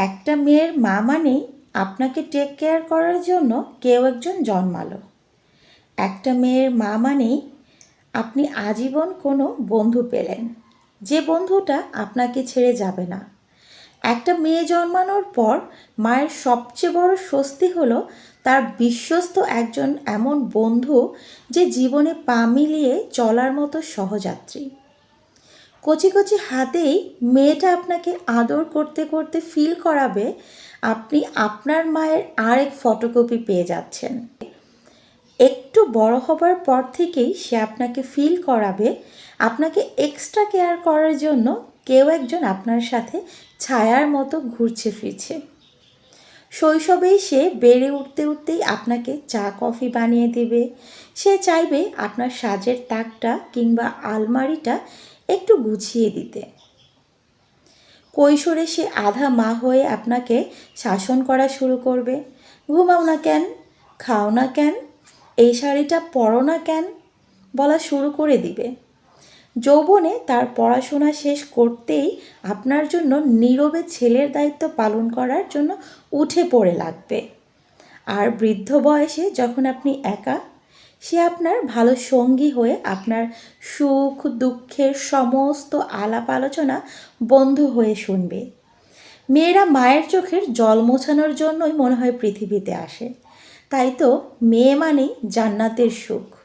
একটা মেয়ের মা মানেই আপনাকে টেক কেয়ার করার জন্য কেউ একজন জন্মালো। একটা মেয়ের মা মানেই আপনি আজীবন কোনো বন্ধু পেলেন। যে বন্ধুটা আপনাকে ছেড়ে যাবে না। একটা মেয়ে জন্মানোর পর মায়ের সবচেয়ে বড় স্বস্তি হলো তার বিশ্বস্ত একজন এমন বন্ধু যে জীবনে পা মিলিয়ে চলার মতো সহযাত্রী। কচি কচি হাতেই মেয়েটা আপনাকে আদর করতে করতে ফিল করাবে, আপনি আপনার মায়ের আরেক ফটোকপি পেয়ে যাচ্ছেন। একটু বড় হবার পর থেকেই সে আপনাকে ফিল করাবে, আপনাকে এক্সট্রা কেয়ার করার জন্য কেউ একজন আপনার সাথে ছায়ার মতো ঘুরছে ফিরছে। শৈশবেই সে বেড়ে উঠতে উঠতেই আপনাকে চা কফি বানিয়ে দেবে, সে চাইবে আপনার সাজের তাকটা কিংবা আলমারিটা একটু গুছিয়ে দিতে। কৈশোরে সে আধা মা হয়ে আপনাকে শাসন করা শুরু করবে। ঘুমাও না কেন? খাও না কেন? এই শাড়িটা পরো না কেন? বলা শুরু করে দিবে। যৌবনে তার পড়াশোনা শেষ করতেই আপনার জন্য নীরবে ছেলের দায়িত্ব পালন করার জন্য উঠে পড়ে লাগবে। আর বৃদ্ধ বয়সে যখন আপনি একা সে আপনার ভালো সঙ্গী হয়ে আপনার সুখ, দুঃখের সমস্ত আলাপ আলোচনা বন্ধু হয়ে শুনবে। মেয়েরা মায়ের চোখের জল মোছানোর জন্যই মনে হয় পৃথিবীতে আসে। তাই তো মেয়ে মানেই জান্নাতের সুখ।